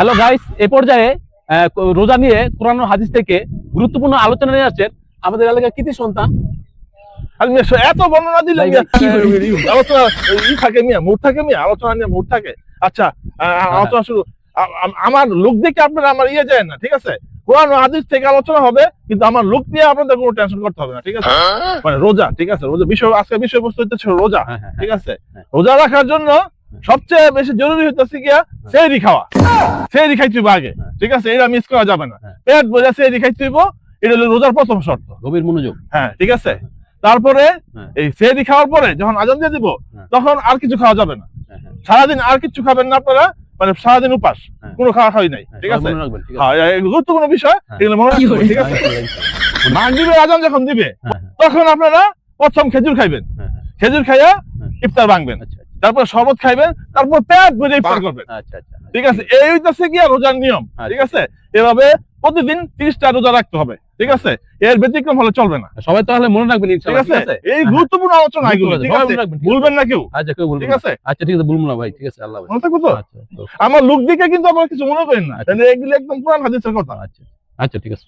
Hello guys এ পর্যায়ে আহ, রোজা নিয়ে কোরআন ও হাদিস থেকে গুরুত্বপূর্ণ আলোচনা নিয়ে আসছেন আমাদের এলাকার কৃতি সন্তান। আমি এত বর্ণনা দিলে আলোচনা ই থাকে মিয়া মুড থাকে মিয়া আলোচনা নিয়ে মুড থাকে। আচ্ছা আহ, আলোচনা শুরু। আমার লোক দেখে আপনারা আমার ইয়ে যায় না ঠিক আছে? কোরআন হাদিস থেকে আলোচনা হবে কিন্তু আমার লোক নিয়ে আপনাদের কোনো টেনশন করতে হবে না ঠিক আছে? মানে রোজা ঠিক আছে? রোজা বিষয় আজকে বিষয়বস্তু হচ্ছে রোজা হ্যাঁ, হ্যাঁ, ঠিক আছে? হ্যাঁ। রোজা রাখার জন্য সবচেয়ে বেশি জরুরি হইতেছে গিয়া সেহরি খাওয়া। সেহরি খাইতে হইব আগে হ্যাঁ। ঠিক আছে? এটা মিস করা যাবে না। হ্যাঁ। পেট বোঝা খাইতে হইব এটা হলো রোজার প্রথম শর্ত। গভীর মনোযোগ। হ্যাঁ ঠিক আছে? তারপরে হ্যাঁ। এই সেহরি খাওয়ার পরে যখন আজান দিয়ে দিব হ্যাঁ। তখন আর কিছু খাওয়া যাবে না। হ্যাঁ, হ্যাঁ, সারাদিন আর কিছু খাবেন না আপনারা মানে সারাদিন উপাস হ্যাঁ। কোনো খাওয়া খাওয়াই নাই হ্যাঁ, ঠিক আছে? হ্যাঁ গুরুত্বপূর্ণ বিষয় হ্যাঁ। এগুলো মনে রাখবেন ঠিক আছে? মাগরিবের আজান যখন দিবে হ্যাঁ, হ্যাঁ, তখন আপনারা প্রথম খেজুর খাইবেন। হ্যাঁ, হ্যাঁ, খেজুর খাইয়া হ্যাঁ। ইফতার ভাঙবেন। আচ্ছা, তারপর শরবত খাইবেন তারপর পেট ভরে ইফতার করবেন। আচ্ছা, আচ্ছা, আচ্ছা। ঠিক আছে? এই হইতেছে গিয়া রোজার নিয়ম ঠিক আছে? এভাবে প্রতিদিন তিরিশটা রোজা রাখতে হবে ঠিক আছে? এর ব্যতিক্রম হলে চলবে না। সবাই তাহলে মনে রাখবেন ঠিক আছে? এই গুরুত্বপূর্ণ আলোচনা আছে? ভুলবেন না কেউ। আচ্ছা কেউ ঠিক আছে? আচ্ছা ঠিক আছে বলব না ভাই ঠিক আছে আল্লাহ। মনে থাকব তো? আচ্ছা আমার লোক দিকে কিন্তু আমার কিছু মনে করেন না। এগুলো একদম কোরআন হাদিসের কথা। আচ্ছা আচ্ছা ঠিক আছে।